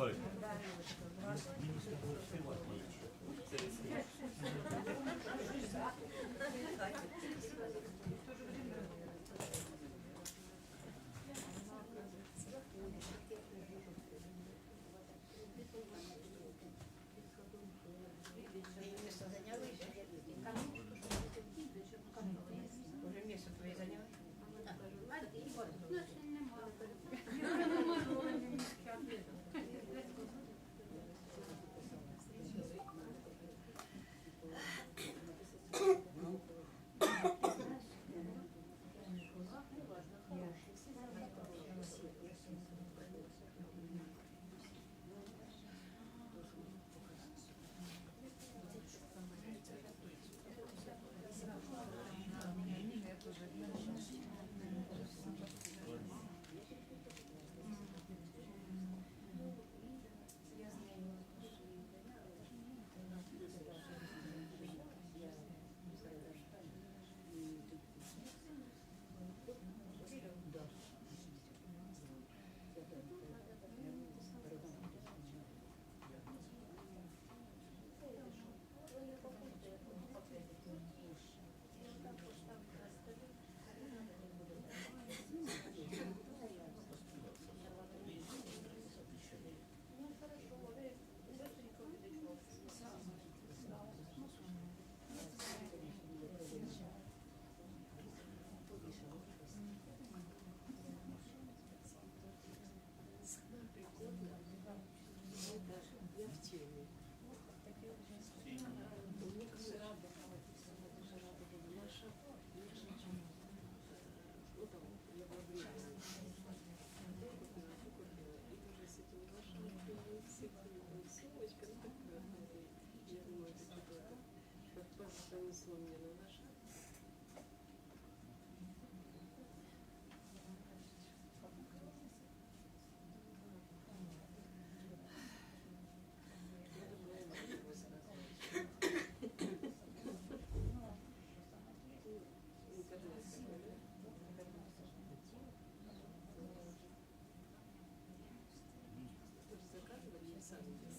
Славик. so.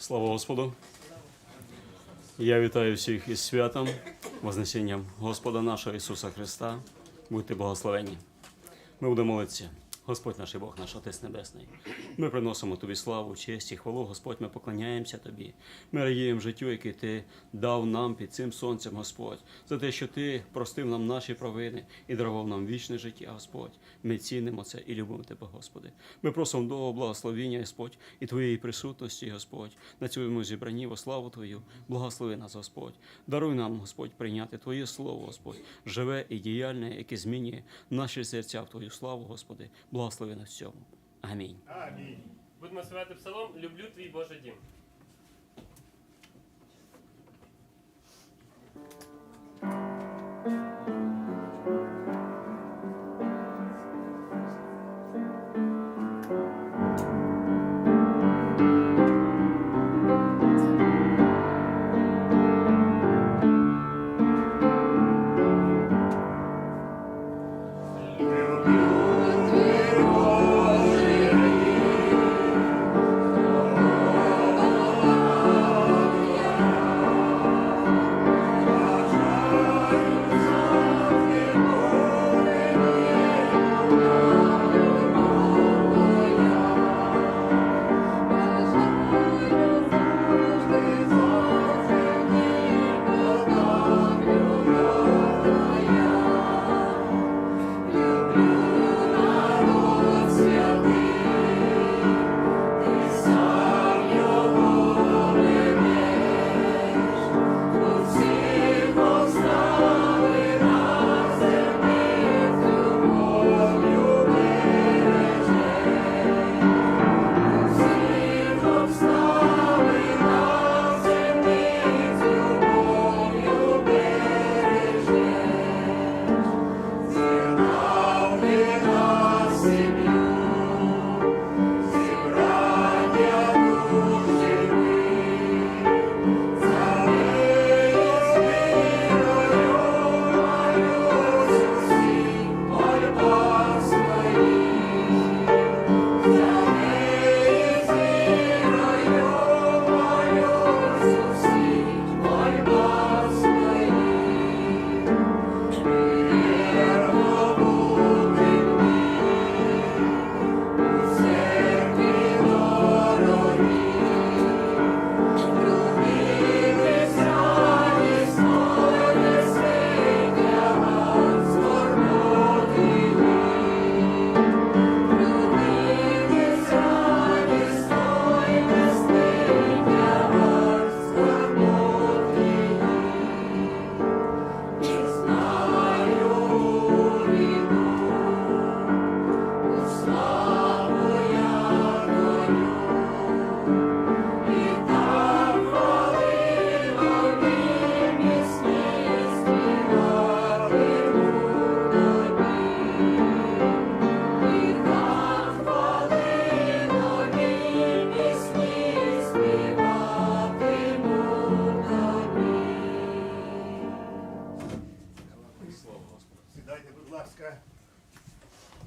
Слава Господу! Я вітаю всіх із святом, Вознесінням Господа нашого Ісуса Христа. Будьте благословені. Ми будемо молитися. Господь наш Бог, наш Отець Небесний. Ми приносимо Тобі славу, честь і хвалу, Господь, ми поклоняємося Тобі. Ми радіємо життю, яке Ти дав нам під цим сонцем, Господь, за те, що Ти простив нам наші провини і дарував нам вічне життя, Господь. Ми цінимо це і любимо Тебе, Господи. Ми просимо до благословіння, Господь, і Твоєї присутності, Господь, на цьому зібранні во славу Твою. Благослови нас, Господь. Даруй нам, Господь, прийняти Твоє Слово, Господь, живе і діяльне, яке змінює наші серця в Твою славу, Господи. Благослови нас в цьому. Амінь. Будемо співати псалом Люблю твій Божий дім.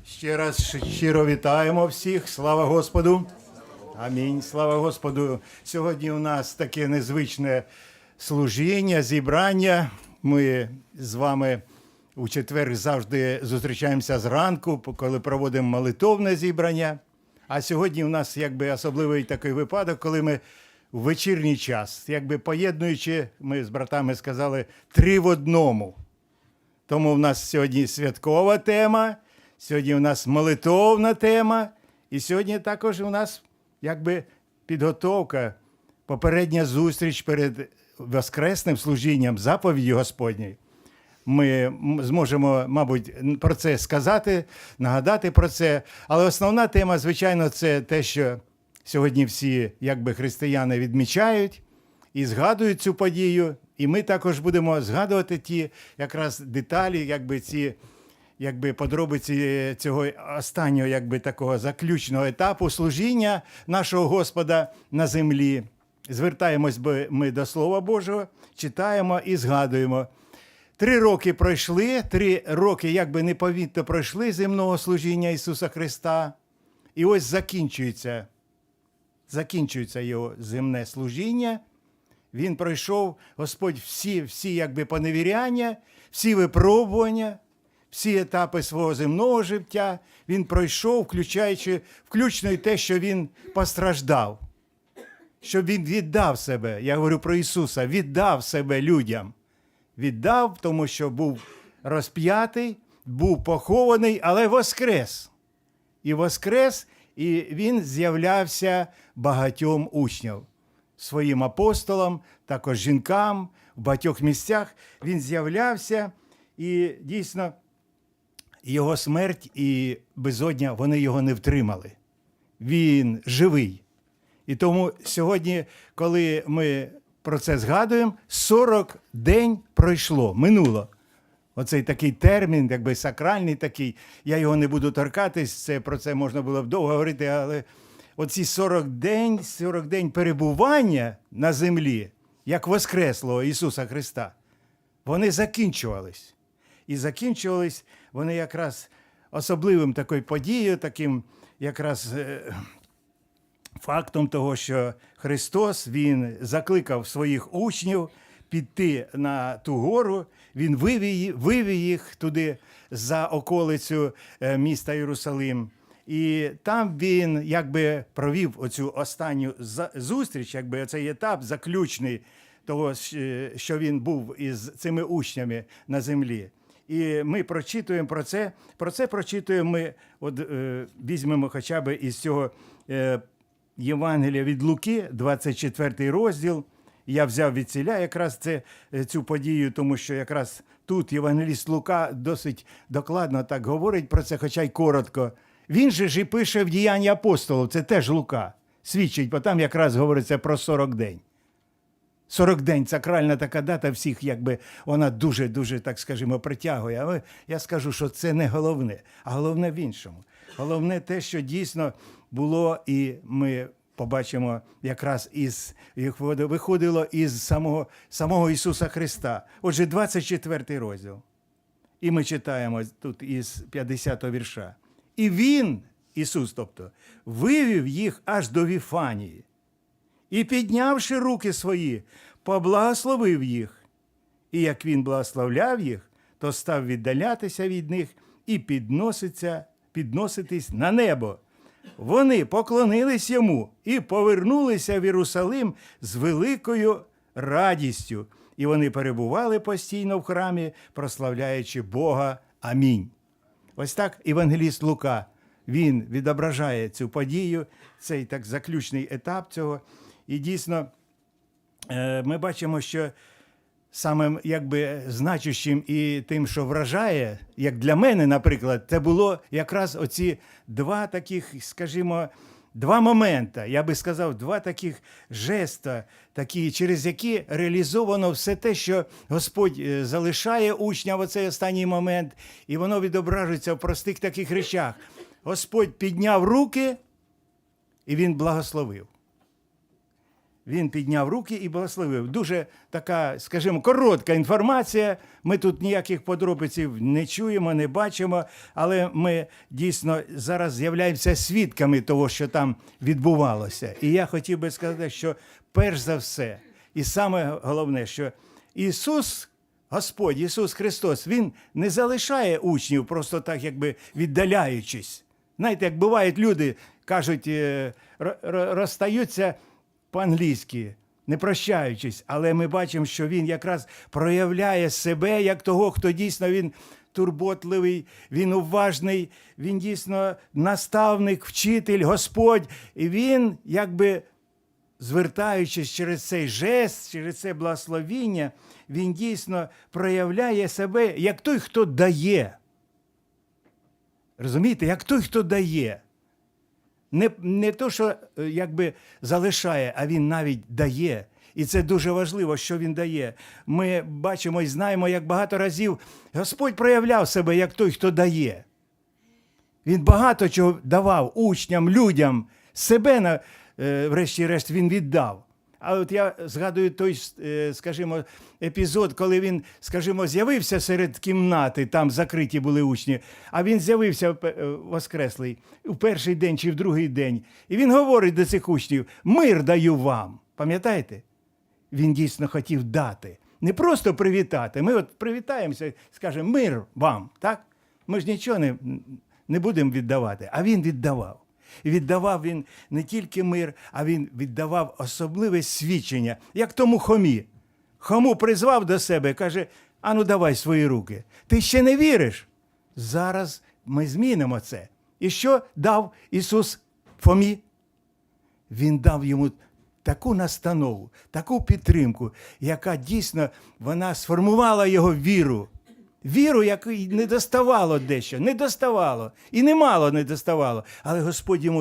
Ще раз щиро вітаємо всіх. Слава Господу. Амінь. Слава Господу. Сьогодні у нас таке незвичне служіння, зібрання. Ми з вами у четвер завжди зустрічаємося зранку, коли проводимо молитовне зібрання. А сьогодні у нас якби особливий такий випадок, коли ми в вечірній час, якби поєднуючи, ми з братами сказали, три в одному. Тому в нас сьогодні святкова тема, сьогодні у нас молитовна тема, і сьогодні також у нас якби підготовка, попередня зустріч перед Воскресним служінням заповіді Господньої. Ми зможемо, мабуть, про це сказати, нагадати про це. Але основна тема, звичайно, це те, що сьогодні всі якби християни відмічають і згадують цю подію. І ми також будемо згадувати ті якраз деталі, якби ці якби подробиці цього останнього, якби такого заключного етапу служіння нашого Господа на землі. Звертаємось би ми до Слова Божого, читаємо і згадуємо. Три роки пройшли, три роки, якби непомітно пройшли земного служіння Ісуса Христа. І ось закінчується, закінчується його земне служіння. Він пройшов, Господь, всі, всі якби поневіряння, всі випробування, всі етапи свого земного життя. Він пройшов, включаючи, включно і те, що він постраждав, що він віддав себе. Я говорю про Ісуса, віддав себе людям. Віддав, тому що був розп'ятий, був похований, але воскрес. І воскрес, і він з'являвся багатьом учням своїм апостолам, також жінкам в багатьох місцях. Він з'являвся, і дійсно його смерть і безодня вони його не втримали. Він живий. І тому сьогодні, коли ми про це згадуємо, 40 день пройшло, минуло. Оцей такий термін, якби сакральний такий, я його не буду торкатись, це, про це можна було б довго говорити, але оці 40 день, 40 день перебування на землі, як Воскреслого Ісуса Христа, вони закінчувались. І закінчувались вони якраз особливим такою подією, таким якраз е, фактом того, що Христос Він закликав своїх учнів піти на ту гору, Він вивів, їх туди за околицю е, міста Єрусалим. І там він якби провів оцю останню зустріч, якби цей етап заключний того, що він був із цими учнями на землі. І ми прочитуємо про це. Про це прочитуємо ми, от е, візьмемо хоча б із цього е, Євангелія від Луки, 24 розділ. Я взяв від ціля якраз це, е, цю подію, тому що якраз тут Євангеліст Лука досить докладно так говорить про це, хоча й коротко. Він же ж і пише в діянні апостолів, це теж Лука. Свідчить, бо там якраз говориться про 40 день. 40 день сакральна така дата всіх, якби вона дуже-дуже, так скажімо, притягує. Але я скажу, що це не головне, а головне в іншому. Головне те, що дійсно було, і ми побачимо якраз із виходило із самого, самого Ісуса Христа. Отже, 24 розділ. І ми читаємо тут із 50-го вірша. І він, Ісус, тобто, вивів їх аж до Віфанії. І, піднявши руки свої, поблагословив їх. І як він благословляв їх, то став віддалятися від них і підноситься, підноситись на небо. Вони поклонились йому і повернулися в Єрусалим з великою радістю. І вони перебували постійно в храмі, прославляючи Бога. Амінь. Ось так Євангеліст Лука він відображає цю подію, цей так заключний етап цього. І дійсно е, ми бачимо, що самим якби значущим і тим, що вражає, як для мене, наприклад, це було якраз оці два таких, скажімо, два моменти. Я би сказав, два таких жеста, такі, через які реалізовано все те, що Господь е, залишає учня в оцей останній момент, і воно відображується в простих таких речах. Господь підняв руки, і він благословив. Він підняв руки і благословив. Дуже така, скажімо, коротка інформація. Ми тут ніяких подробиців не чуємо, не бачимо, але ми дійсно зараз з'являємося свідками того, що там відбувалося. І я хотів би сказати, що перш за все, і саме головне, що Ісус. Господь Ісус Христос, Він не залишає учнів просто так, якби віддаляючись. Знаєте, як бувають люди, кажуть, е, ро- ро- розстаються по-англійськи, не прощаючись, але ми бачимо, що він якраз проявляє себе як того, хто дійсно він турботливий, він уважний, він дійсно наставник, вчитель, Господь. І він якби звертаючись через цей жест, через це благословіння, він дійсно проявляє себе як той, хто дає. Розумієте, як той, хто дає. Не, не то, що е, якби залишає, а він навіть дає. І це дуже важливо, що він дає. Ми бачимо і знаємо, як багато разів Господь проявляв себе як той, хто дає. Він багато чого давав учням, людям, себе, е, врешті-решт, він віддав. А от я згадую той, е, скажімо, епізод, коли він, скажімо, з'явився серед кімнати, там закриті були учні, а він з'явився е, воскреслий у перший день чи в другий день. І він говорить до цих учнів: мир даю вам. Пам'ятаєте? Він дійсно хотів дати. Не просто привітати. Ми от привітаємося, скажемо мир вам, так? Ми ж нічого не, не будемо віддавати, а він віддавав. Віддавав він не тільки мир, а він віддавав особливе свідчення, як тому хомі. Хому призвав до себе, каже: Ану, давай свої руки. Ти ще не віриш? Зараз ми змінимо це. І що дав Ісус Фомі? Він дав йому таку настанову, таку підтримку, яка дійсно вона сформувала його віру. Віру, якої не доставало дещо, не доставало. І немало не доставало. Але Господь йому